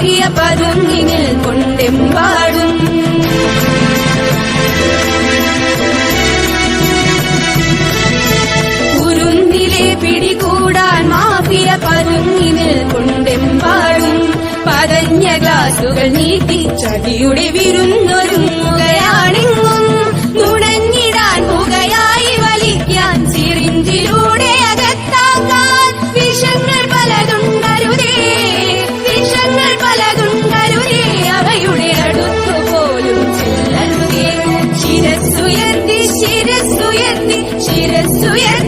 Mafia പതുങ്ങിനിൽ കൊണ്ടെമ്പാടും. ഉരുന്നിലെ പിടികൂടാൻ mafia പതുങ്ങിനിൽ കൊണ്ടെമ്പാടും. പതഞ്ഞ ഗ്ലാസുകൾ നീട്ടി ചതിയുടെ വിരുന്ന് ശിരസുയർത്തി ശിരസുയർത്തി ശിരസുയർത്തി